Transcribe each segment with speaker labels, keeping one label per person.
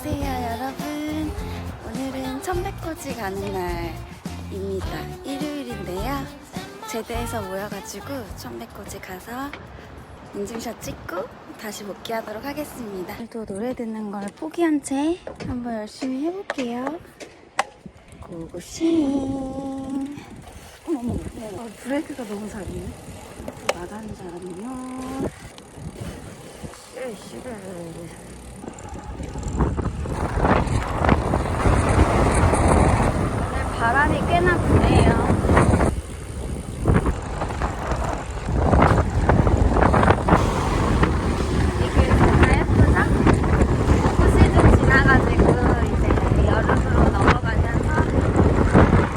Speaker 1: 안녕하세요 여러분. 오늘은 천백고지 가는 날입니다. 일요일인데요. 제대해서 모여가지고 천백고지 가서 인증샷 찍고 다시 복귀하도록 하겠습니다. 오늘도 노래 듣는 걸 포기한 채 한번 열심히 해볼게요. 고고싱. 어머머. 어, 브레이크가 너무 잘 있네. 나가는 사람이요 씨를 오늘 바람이 꽤나 부네요. 이게 정말 예쁘죠? 꽃시즌 지나가지고 이제 여름으로 넘어가면서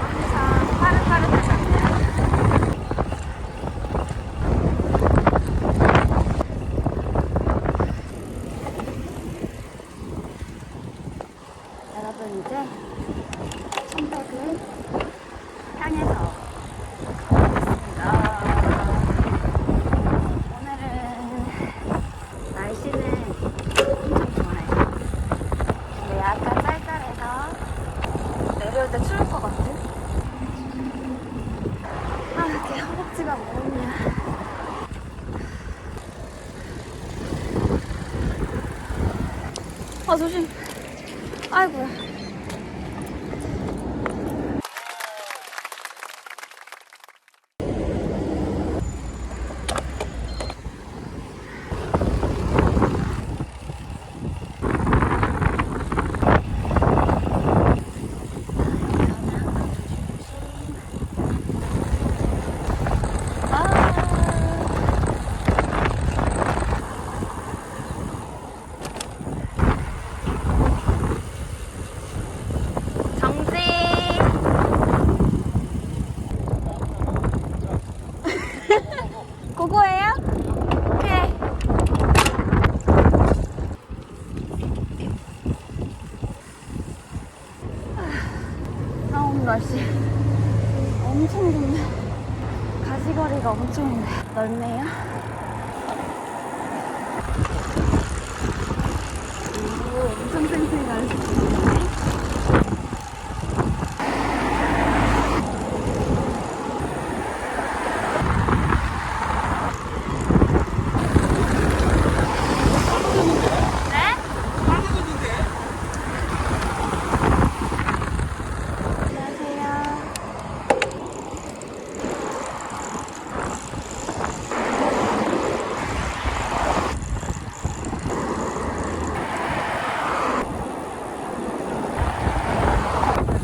Speaker 1: 엄청 파릇파릇해졌네요. 여러분 이제 천백을 향해서 가보겠습니다. 오늘은 날씨는 엄청 좋아요. 근데 약간 쌀쌀해서 내려올 때 추울 것 같은? 아, 이렇게 허벅지가 무겁냐. 아, 조심. 아이고야. 날씨 엄청 좋네. 가시거리가 엄청 넓네요. 오, 엄청 쌩쌩 날씨. 네? 안녕하세요.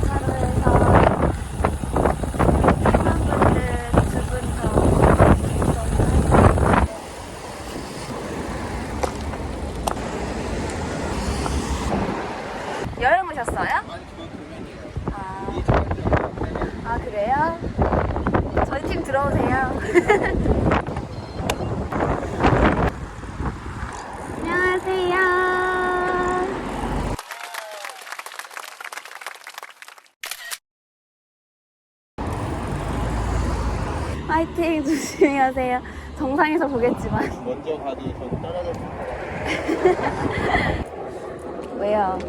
Speaker 1: 차로에서 사람분들 두 분서 여행 오셨어요? 아, 아 그래요? 저희 팀 들어오세요. 안녕하세요. 화이팅 조심히 하세요. 정상에서 보겠지만
Speaker 2: 먼저 가도 전 따라갈 수
Speaker 1: 왜요?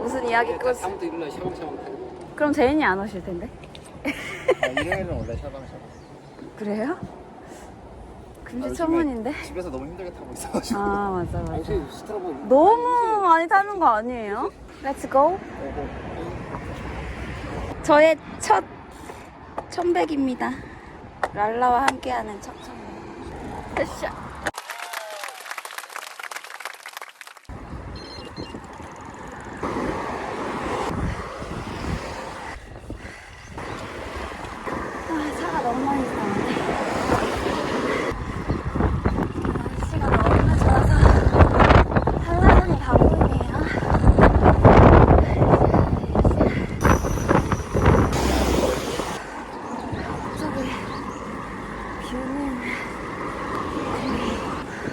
Speaker 1: 무슨 이야기 끝?
Speaker 3: 아무도 일로 샤방샤방 타고
Speaker 1: 그럼 제인이 안 오실 텐데.
Speaker 2: 일요일은 원래 샤방샤방.
Speaker 1: 그래요?
Speaker 2: 아,
Speaker 1: 금시
Speaker 2: 요즘에
Speaker 1: 초문인데.
Speaker 2: 집에서 너무 힘들게 타고 있어가지고.
Speaker 1: 아 맞아 맞아.
Speaker 3: 당신 스트라보
Speaker 1: 너무 많이 타는 거 아니에요? Let's go. 저의 첫 천백입니다. 랄라와 함께하는 첫 천백. 으쌰. 아, 차가 너무 많이 타는데. 날씨가 너무 좋아서 한라산이 다 보이네요. 저기 뷰는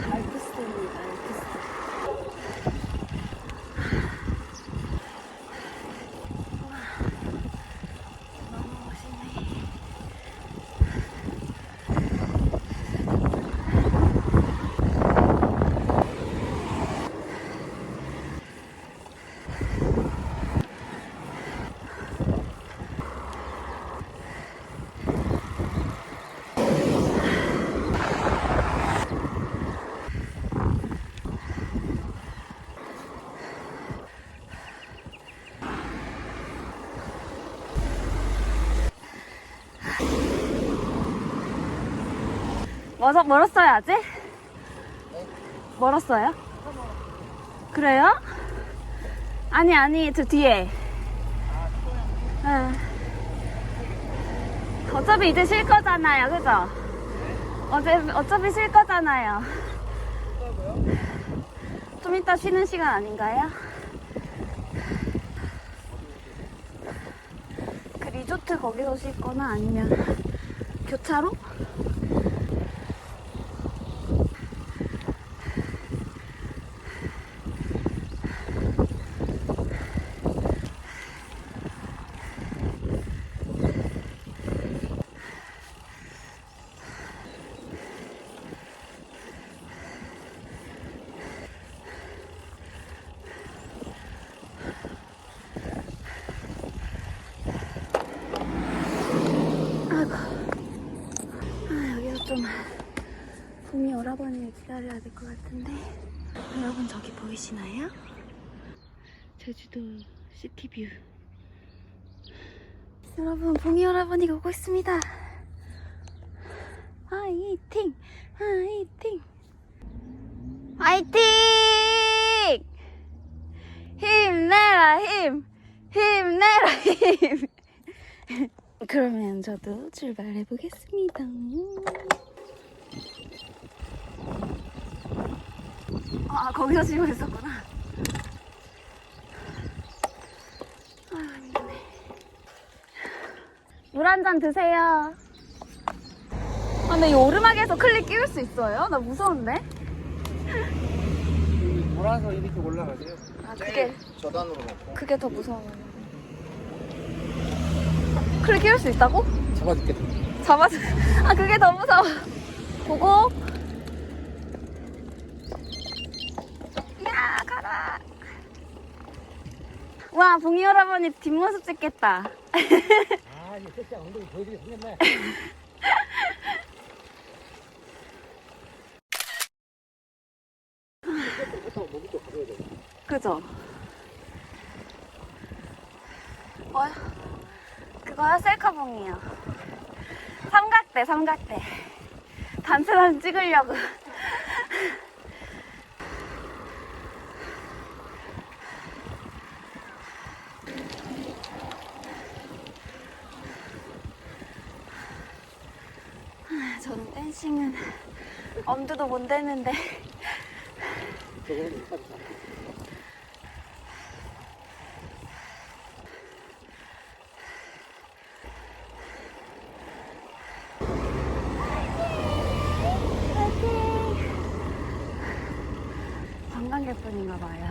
Speaker 1: 거의 멀어, 멀었어요, 아직? 멀었어요? 그래요? 아니, 아니, 저 뒤에. 응. 어차피 이제 쉴 거잖아요, 그죠? 어제, 어차피 쉴 거잖아요. 좀 이따 쉬는 시간 아닌가요? 그 리조트 거기서 쉴 거나 아니면 교차로? 아, 여기서 좀 봄이 오라버니를 기다려야 될 것 같은데. 여러분 저기 보이시나요? 제주도 시티뷰. 여러분 봄이 오라버니가 오고 있습니다. 화이팅! 화이팅! 화이팅! 힘내라 힘! 힘내라 힘! 그러면 저도 출발해 보겠습니다. 아 거기서 쉬고 있었구나. 아 힘드네. 물한 잔 드세요. 아 근데 이 오르막에서 클릭 끼울 수 있어요? 나 무서운데?
Speaker 2: 돌아서 이렇게 올라가세요.
Speaker 1: 아 그게
Speaker 2: 저단으로 놓고.
Speaker 1: 그게 더 무서워요. 클릭 끼울 수 있다고?
Speaker 2: 잡아줄게.
Speaker 1: 잡아줘. 아, 그게 더 무서워. 보고. 야, 와, 봉이 할아버니 뒷모습 찍겠다.
Speaker 3: 아, 이거 진짜 엉덩이 보여주게 생겼네.
Speaker 1: 그죠? 뭐야? 그거야? 셀카봉이요. 삼각대, 삼각대. 단체사진 찍으려고. 아, 댄싱은 엄두도 못 대는데. 관광객분인가 봐요.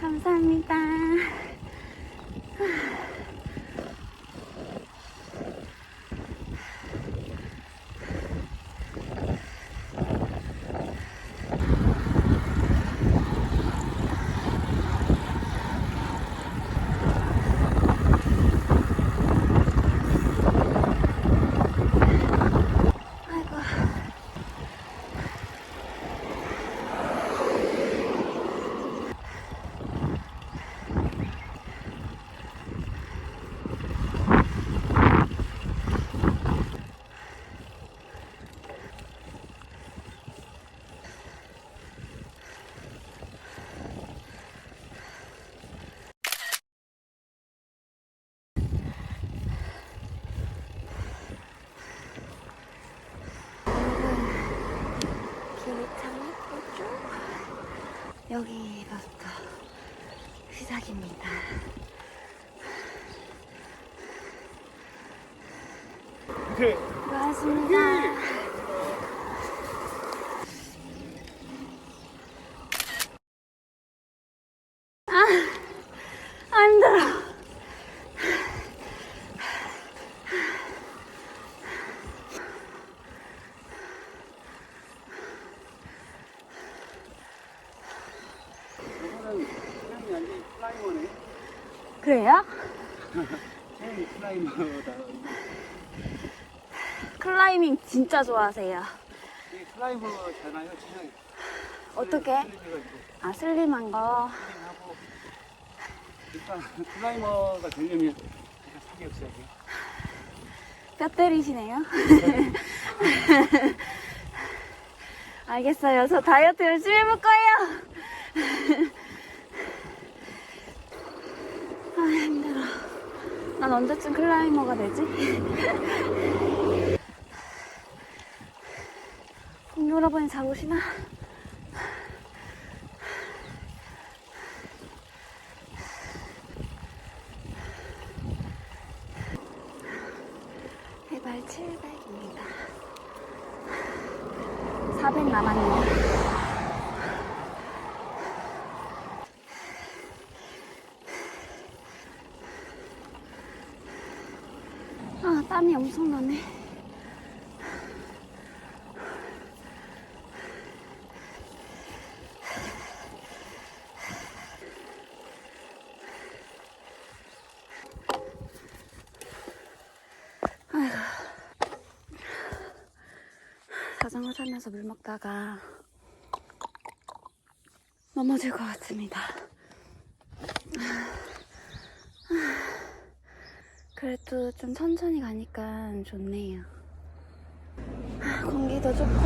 Speaker 1: 감사합니다. 아이고. 길이 참 예쁘죠? 여기서부터 시작입니다. 고맙습니다. 아, 아 힘들어.
Speaker 2: 플라이머네.
Speaker 1: 그래요? 클라이밍 진짜 좋아하세요.
Speaker 2: 이 플라이머 잖아요, 체형이.
Speaker 1: 어떻게? 아, 슬림한 거.
Speaker 2: 하고 일단 플라이머가 되려면 약간 살이 없어야 돼.
Speaker 1: 뼈 때리시네요. 알겠어요. 저 다이어트 열심히 해볼 거예요. 아, 힘들어. 난 언제쯤 클라이머가 되지? 여러분이 잘 오시나? 해발 700입니다. 400 남았네요. 아, 땀이 엄청 나네. 자전거 타면서 물 먹다가 넘어질 것 같습니다. 그래도 좀 천천히 가니까 좋네요. 공기도 좋고,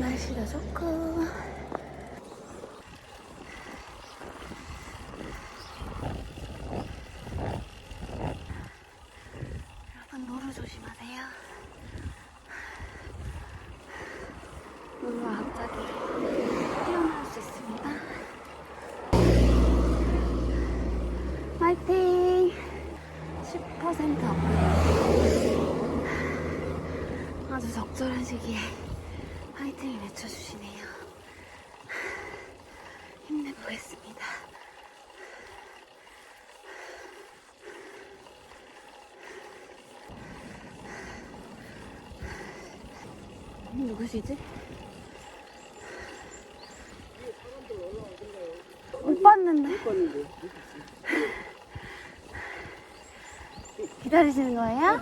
Speaker 1: 날씨도 좋고. 여러분, 노루 조심하세요. 노루가 갑자기 뛰어날 수 있습니다. 화이팅! 10% 업그레이드. 아주 적절한 시기에 화이팅을 외쳐주시네요. 힘내보겠습니다. 누구시지? 못 봤는데.
Speaker 2: 봤는데.
Speaker 1: 기다리시는 거예요?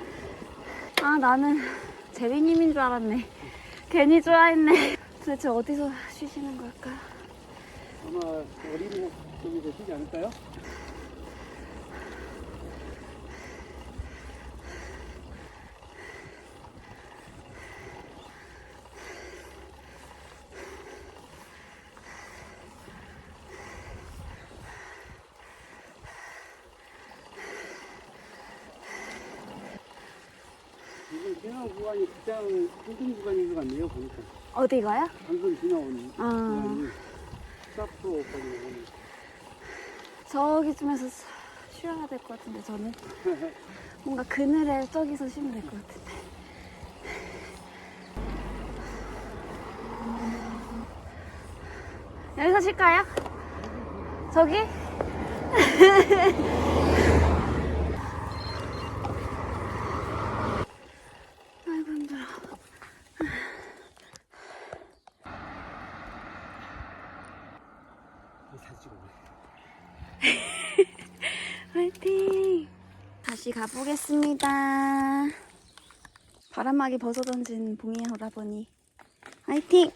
Speaker 1: 아, 나는 제리님인 줄 알았네. 괜히 좋아했네. 도대체 어디서 쉬시는 걸까?
Speaker 2: 아마 어린이 쪽에서 쉬지 않을까요? 구간이 가장 힘든 구간인 것 같네요, 보니까.
Speaker 1: 어디가요?
Speaker 2: 방금 지나온
Speaker 1: 아.
Speaker 2: 구간이 스타프로까지 나오는.
Speaker 1: 저기쯤에서 쉬- 쉬어야 될 것 같은데, 저는. 뭔가 그늘에 저기서 쉬면 될 것 같은데. 여기서 쉴까요? 저기? 아이고, 힘들어.
Speaker 2: 사진 찍었네.
Speaker 1: 화이팅! 다시 가보겠습니다. 바람막이 벗어던진 봉이 오라버니. 화이팅!